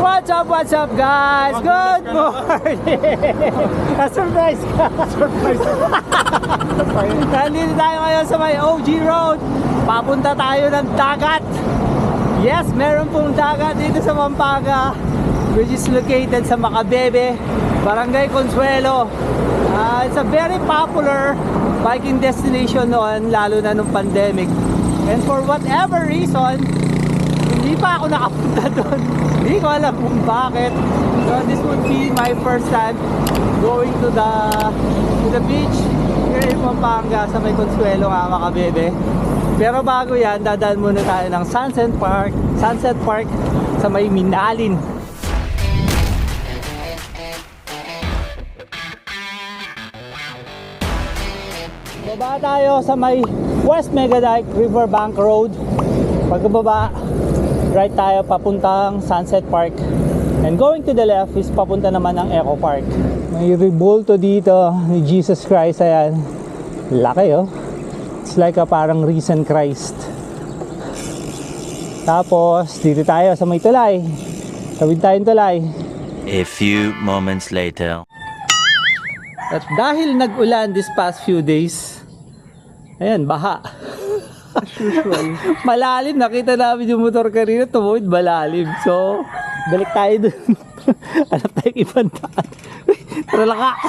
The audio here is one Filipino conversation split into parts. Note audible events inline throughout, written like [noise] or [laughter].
What's up, what's up guys? Good morning! [laughs] Na-surprise ka! Surprise. [laughs] Nandito tayo ngayon sa may OG Road. Papunta tayo ng dagat. Yes, meron pong dagat dito sa Pampanga which is located sa Macabebe, Barangay Consuelo. Ah, it's a very popular biking destination noon, lalo na nung pandemic. And for whatever reason, hindi pa ako nakapunta [laughs] doon. Hindi ko alam kung bakit. So this would be my first time going to the to the beach here in Pampanga sa may Consuelo nga Makabebe. Pero bago yan, dadaan muna tayo ng Sunset Park, Sunset Park sa may Minalin. Baba tayo sa may West Megadike Riverbank Road. Pagkababa, right tayo papuntang Sunset Park. And going to the left is papunta naman ng Eco Park. May rebulto dito ni Jesus Christ. Ayan. Laki oh. It's like a parang risen Christ. Tapos, dito tayo sa may tulay. Tawid tayong tulay. A few moments later. At dahil nag-ulan this past few days, ayan, baha. As [laughs] usual. malalim, nakita namin yung motor kanina, tumuwid malalim. So, balik tayo dun. [laughs] Hanap tayong ibang daan. Tara lang ka. [laughs]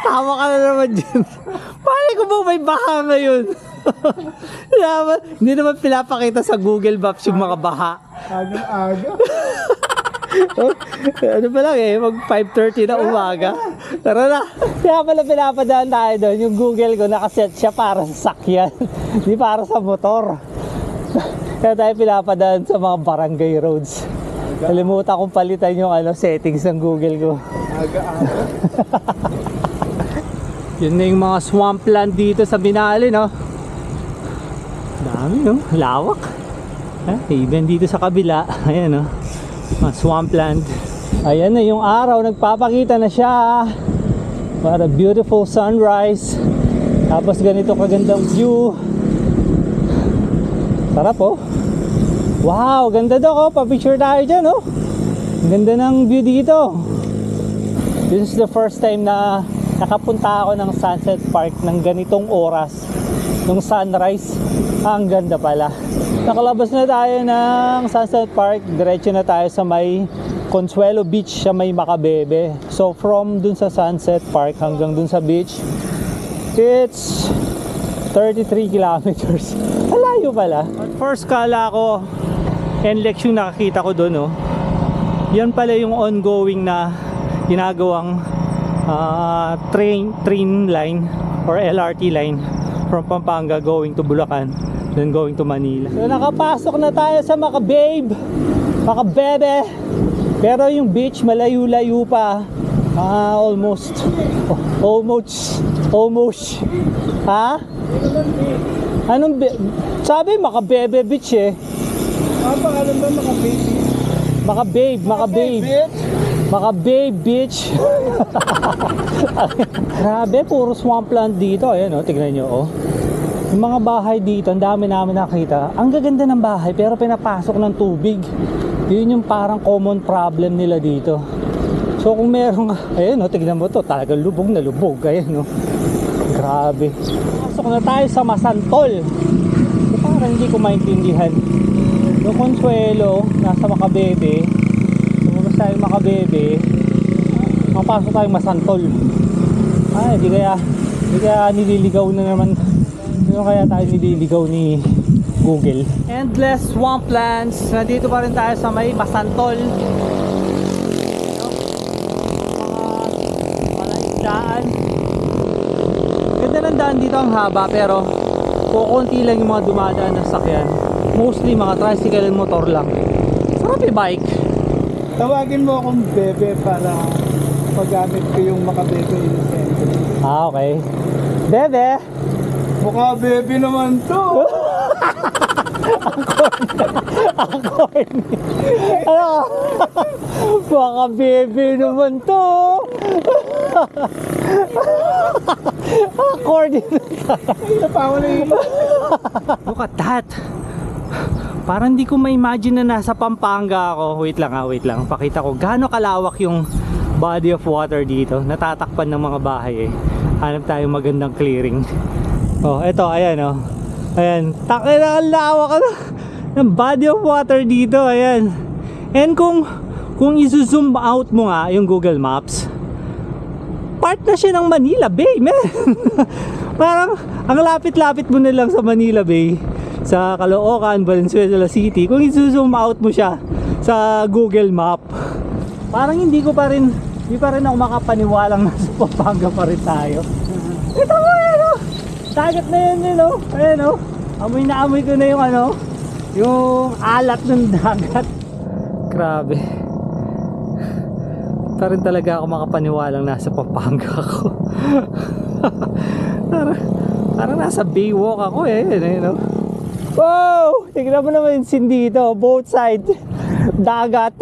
Tama ka na naman dyan. Paano ko ba may baha ngayon? Hindi naman pinapakita sa Google Maps yung mga baha. Aga-aga. Ano pa lang eh, mag 5.30 na umaga. Tara na. Kaya pala pinapadaan tayo doon. Yung Google ko nakaset siya para sa sakyan. [laughs] Hindi para sa motor. Kaya tayo pinapadaan sa mga barangay roads. Kalimutan kong palitan yung ano, settings ng Google ko. [laughs] Yun na yung mga swampland dito sa Binali, no? Dami, no? Lawak. Eh, even dito sa kabila, [laughs] ayan, no? Mga swampland. Ayan na yung araw, nagpapakita na siya. What a beautiful sunrise. Tapos ganito kagandang view. Sarap, oh. Wow, ganda daw, oh. Pa-picture tayo dyan, oh. Ganda ng view dito. This is the first time na nakapunta ako ng Sunset Park ng ganitong oras. Nung sunrise, ang ganda pala. Nakalabas na tayo ng Sunset Park, diretso na tayo sa may Consuelo Beach sa may Macabebe. So from dun sa Sunset Park hanggang dun sa beach, it's 33 [laughs] kilometers. Malayo pala. At first kala ko, NLEX yung nakakita ko doon, oh. Yan pala yung ongoing na ginagawang ah, train train line or LRT line from Pampanga going to Bulacan then going to Manila. So nakapasok na tayo sa Makababe, Makabebe. Pero yung beach malayo-layo pa. Ah, almost. Oh, almost. Almost. Ha? Anong be- Sabi Makabebe Beach eh. Ah, pangalan ba mga baby? Makababe, Makababe. Makababe Beach. [laughs] Grabe, puro swampland dito. Ayan oh, tignan nyo oh. Yung mga bahay dito, ang dami namin nakita. Ang gaganda ng bahay pero pinapasok ng tubig. Yun yung parang common problem nila dito. So kung meron, [laughs] ayun oh, tignan mo to, talagang lubog na lubog. Ayan oh. Grabe. Pasok na tayo sa Masantol. So, parang hindi ko maintindihan. Yung Consuelo, nasa Makabebe. Lumabas tayo Makabebe. Mapasok tayo Masantol. Ay, di kaya, di kaya nililigaw na naman. Ano kaya tayo nililigaw ni Google? Endless swamplands. Nandito pa rin tayo sa may Masantol. Mga palaisdaan. Ganda ng daan dito ang haba pero kukunti lang yung mga dumadaan ng sakyan. Mostly mga tricycle and motor lang. Sarap i-bike. Tawagin mo akong bebe para paggamit ko yung makabebe innocent. Ah, okay. Bebe! Mukha bebe naman to. [laughs] Ano? Baka bebe naman to. Na yun. Look at that. Parang hindi ko ma-imagine na nasa Pampanga ako. Wait lang ha, wait lang. Pakita ko gaano kalawak yung body of water dito. Natatakpan ng mga bahay eh. Hanap tayo magandang clearing. Oh, eto, ayan oh. Ayan, takay na ang lawak ano. [laughs] Ng body of water dito, ayan. And kung kung i-zoom out mo nga yung Google Maps, part na siya ng Manila Bay, [laughs] man. Parang ang lapit-lapit mo na lang sa Manila Bay sa Caloocan, Valenzuela City. Kung i-zoom out mo siya sa Google Map, parang hindi ko pa rin hindi pa rin ako makapaniwalang [laughs] nasa Pampanga pa rin tayo. Ito mo. Dagat na yan yun oh. Ayan oh. Amoy na amoy ko na yung ano, yung alat ng [laughs] dagat. Grabe. Pa rin talaga ako makapaniwalang nasa Pampanga ako. [laughs] parang, parang nasa Baywalk ako eh. Yun, eh no? Wow! Tignan mo naman yung dito. Both side. [laughs] Dagat.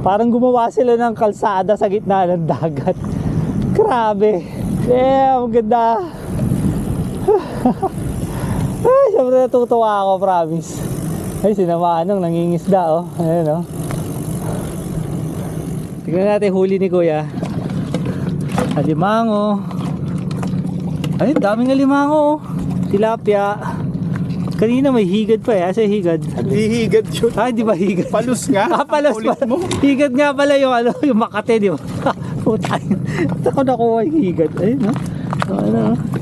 Parang gumawa sila ng kalsada sa gitna ng dagat. Grabe. Damn, ganda. [laughs] Ay, syempre natutuwa ako, promise. Ay, sinamaan nung nangingisda, oh. Ayan, oh. Tignan natin huli ni Kuya. Alimango. Ay, daming alimango, oh. Tilapia. Kanina may higad pa eh. Asa higad? Hihigad yun. Ah, di ba higad? Palus nga. [laughs] Ah, palos pa. mo. Higad nga pala yung ano, yung makate, di ba? [laughs] Puta. Ito ko nakuha yung higad. Ayun, no? So, ano, no?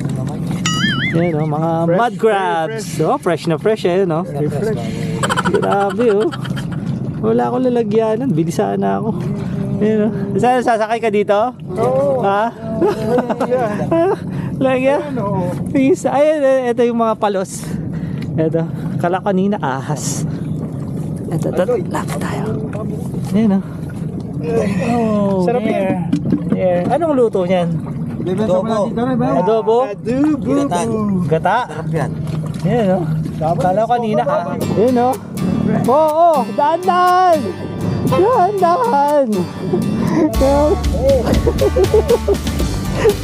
Ayan, no? Mga Fresh, mud very crabs. Oh, fresh na fresh, eh, no? Grabe, oh. Wala akong lalagyanan. Bilisan na ako. Ayan, no? Saan sasakay ka dito? Oo. Ha? [laughs] Yeah. Lagyan? Ano? Please. Ayun, eh, ito yung mga palos. Ito. Kala kanina ahas. Ito, ito. Lapit tayo. Ayan, oh. Oh, Sarap there. There. Anong luto niyan? Adobo. Adobo? Adobo. Gata? Ayan, oh. Kala ko kanina ah. Ayan, oh. Oo, oh, dahan-dahan! Dahan-dahan!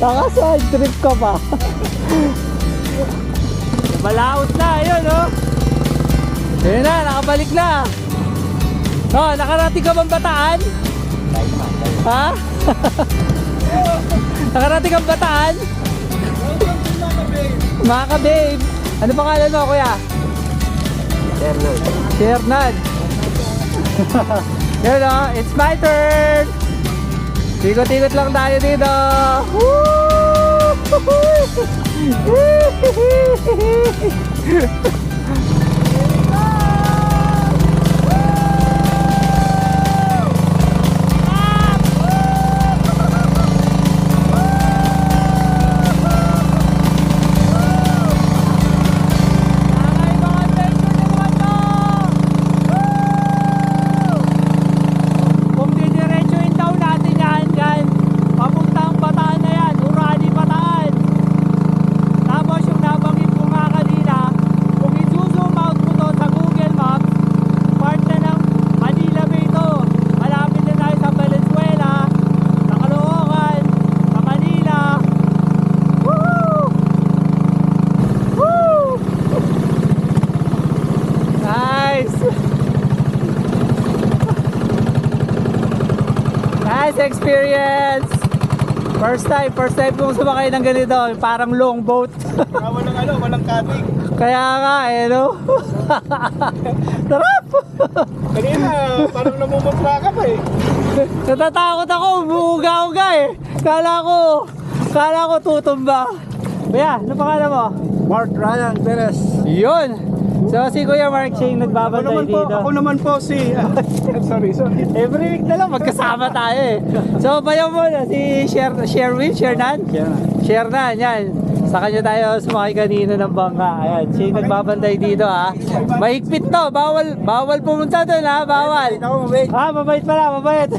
Taka [laughs] side trip ka pa. Malaot na, ayun, oh. Ayun na, nakabalik na. Oh, nakarating ka bang bataan? Ha? [laughs] nakarating kang bataan? Mga ka-babe. Ano pangalan mo, kuya? Shernan. Shernan. [laughs] Yun o, it's my turn. Ikot-ikot lang tayo dito. Woo! [laughs] Kung didiretsuhin daw natin yan, yan, papuntang Bataan na yan, Urani Bataan. Tapos yung nabanggit ko nga kanina, kung i-zoom out mo to sa Google Maps, part na ng Manila Bay to. Malapit na tayo sa Valenzuela, sa Caloocan, sa Manila. Woo! Woo! Nice! Nice experience! First time, first time kong sumakay ng ganito, parang long boat. [laughs] Ah, walang ano, walang kating. Kaya nga eh, no? [laughs] Sarap! Kanina, parang namumutla ka pa eh. Natatakot ako, umuuga-uga eh. Kala ko, kala ko tutumba. Kuya, ano pangalan mo? Mark Ryan Perez. Yun! So si Kuya Mark Ching Ako nagbabantay naman po, dito. ako naman po si... [laughs] ah, sorry, sorry. Every week na lang magkasama tayo eh. So bayaw mo na si Sher Sherwin, Shernan? Shernan, yan. Sa kanya tayo sumakay kanina ng bangka. Ayan, siya yung nagbabantay dito ha. Mahigpit to, bawal, bawal pumunta doon ha, bawal. Ako, wait. Ah, mabait pala, mabait.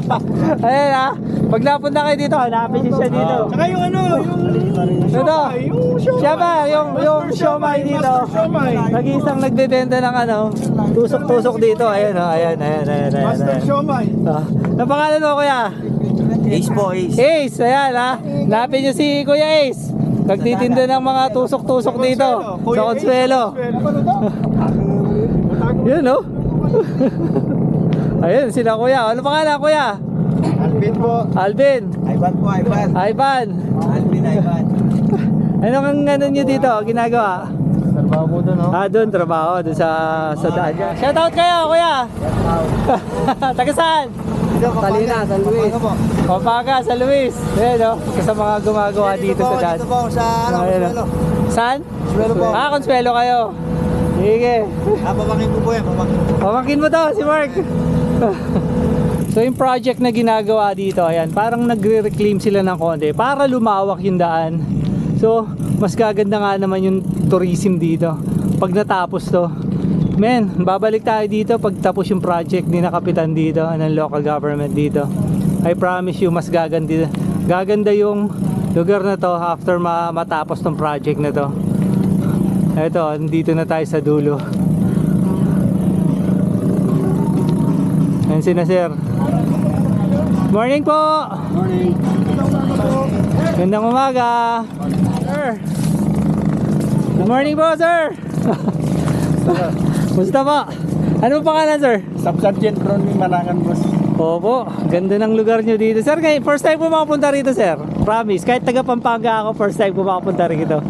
[laughs] Ayan ha. Pag napunta kayo dito, hanapin niyo siya dito. Saka yung ano, yung... Ito. Siya ba? Yung, yung siomay dito. Nag-iisang nagbebenta ng ano, tusok-tusok dito. Ayan o, ayan, ayan, ayan, ayan. Master siomay. Ah, ano pangalan mo kuya? Ace po, Ace. Ace, ayan ha. Lapin niyo si Kuya Ace. Nagtitinda ng mga tusok-tusok dito. Sa Consuelo. Ano? [laughs] Yun, no? [laughs] Ayun, sila kuya. Ano pangalan, kuya? Alvin po. Alvin. Ivan po, Ivan. Ivan. Alvin, Ivan. [laughs] Ano kang ano nyo dito, ginagawa? Trabaho po doon, no? Ah, doon, trabaho, doon sa, sa daan. Shoutout kayo, kuya! [laughs] Taga saan? Talina, San Luis. Pampanga, sa Luis. Ayan, no? Isa sa mga gumagawa dito sa daan. Dito po sa ano, Ayan, Consuelo. no? Saan? Consuelo po. Ah, Consuelo kayo. Sige. Ah, pamangkin ko po yan, pamangkin. Pamakin mo to, si Mark. [laughs] so yung project na ginagawa dito, ayan, parang nagre-reclaim sila ng konti para lumawak yung daan. So, mas gaganda nga naman yung tourism dito pag natapos to. Men, babalik tayo dito pag tapos yung project ni na kapitan dito ng local government dito. I promise you, mas gaganda, gaganda yung lugar na to after ma matapos tong project na to. Ito, dito na tayo sa dulo. Ayan si na sir. Morning po! Morning. Gandang umaga! Sir! Good morning po, sir! [laughs] Musta po? Ano pangalan, sir? Sub-Sergeant Ronnie Manangan, boss. Opo, ganda ng lugar nyo dito. Sir, ngayon, first time po makapunta rito, sir. Promise, kahit taga Pampanga ako, first time po makapunta rito.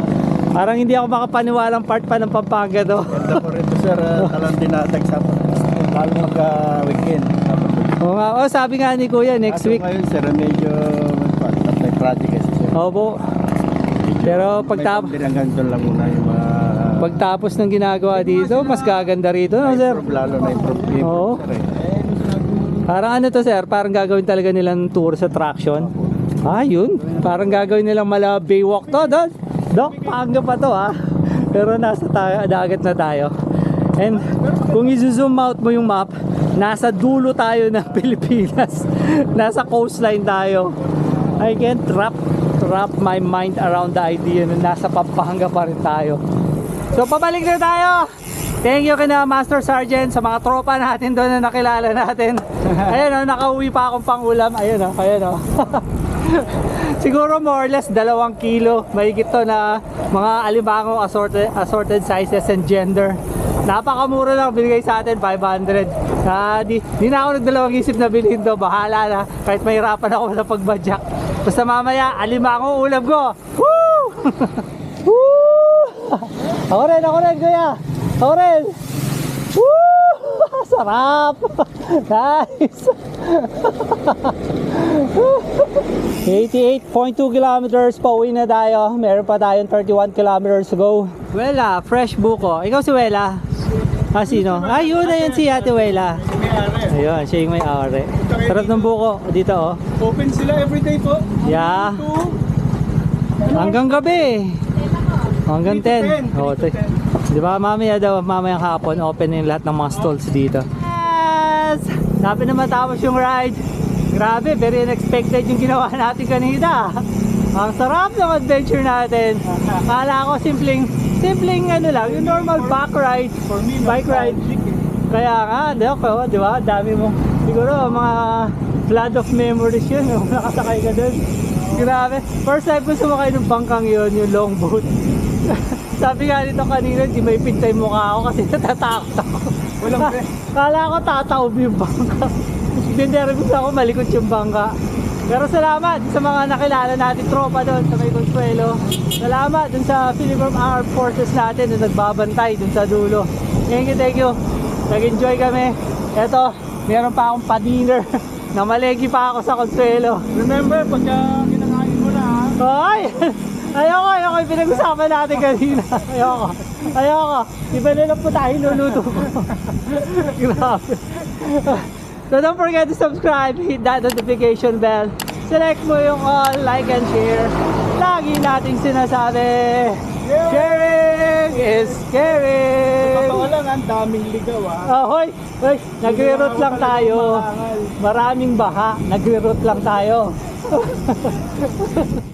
Parang hindi ako makapaniwalang part pa ng Pampanga to. Ganda po rito, sir. Uh, [laughs] Talang dinatag sa lalo mag-weekend. Oo nga, oh, sabi nga ni Kuya, next week. Ngayon, sir, medyo may project kasi, sir. Opo. Pero pagtap May lang muna yung mga... pagtapos ng ginagawa dito, mas gaganda rito, no, sir? Improve, lalo na improve. improve, Oo. sir, eh. Parang ano to sir, parang gagawin talaga nilang tour sa attraction. Ah, yun. Parang gagawin nilang mala Baywalk to, Dok. Dok, paanga pa to ha. [laughs] Pero nasa tayo, dagat na tayo. And kung i-zoom out mo yung map, nasa dulo tayo ng [laughs] Pilipinas. nasa coastline tayo. I can't wrap, wrap my mind around the idea na nasa Pampanga pa rin tayo. So pabalik na tayo. Thank you kina Master Sergeant sa mga tropa natin doon na nakilala natin. [laughs] Ayun oh, nakauwi pa akong pangulam. Ayun oh, ayun oh. [laughs] Siguro more or less dalawang kilo. Mahigit to na mga alimango assorted, assorted sizes and gender. Napakamura lang binigay sa atin 500. Ah, di, di na ako nagdalawang isip na bilhin to. Bahala na. Kahit mahirapan ako sa pagbadyak. Basta mamaya, alimango ulam ko. Woo! [laughs] Woo! Ako rin, ako rin, kuya. Ako rin. Woo! [laughs] Sarap! [laughs] Nice! 88.2 kilometers pa uwi na tayo. Meron pa tayong 31 kilometers to go. Wela, fresh buko. Ikaw si Wela? Ah, sino? Ah, yun na yun si Ate Wela. Ayun, siya yung may ari. Sarap ng buko. Dito oh. Open sila everyday po. Yeah. Hanggang gabi. Hanggang 10. Oh, to. Di ba mamaya daw, mamayang hapon, open na yung lahat ng mga stalls dito. Yes! Sabi na matapos yung ride. Grabe, very unexpected yung ginawa natin kanina. Ang sarap ng adventure natin. Kala ko simpleng, simpleng ano lang, yung normal back ride, For me, bike ride. Kaya nga, di ba, di ba, dami mo, siguro mga flood of memories yun, [laughs] yung nakasakay ka dun. Grabe, first time ko sumakay ng bangkang yun, yung longboat. [laughs] Sabi nga nito kanina, di may pintay mukha ako kasi [laughs] natatakot ako. Walang pre. Kala ko tataob yung bangka. Hindi nervous ako, malikot yung bangka. Pero salamat sa mga nakilala natin tropa doon sa may Consuelo. Salamat dun sa Philippine Armed Forces natin na nagbabantay dun sa dulo. Thank you, thank you. Nag-enjoy kami. Eto, meron pa akong pa-dinner. [laughs] Namalegi pa ako sa Consuelo. Remember, pagka kinakain mo na, ha? Ay! [laughs] Ayoko, ayoko pinag-usapan natin kanina. [laughs] Ayoko. Ayoko. Iba na lang po tayo luluto ko. Grabe. So don't forget to subscribe, hit that notification bell. Select mo yung all, like and share. Lagi nating sinasabi, sharing is caring. Totoo lang, ang daming ligaw, ha? Ah, hoy, hoy, nagre-route lang tayo. Maraming baha, nagre-route lang tayo. [laughs]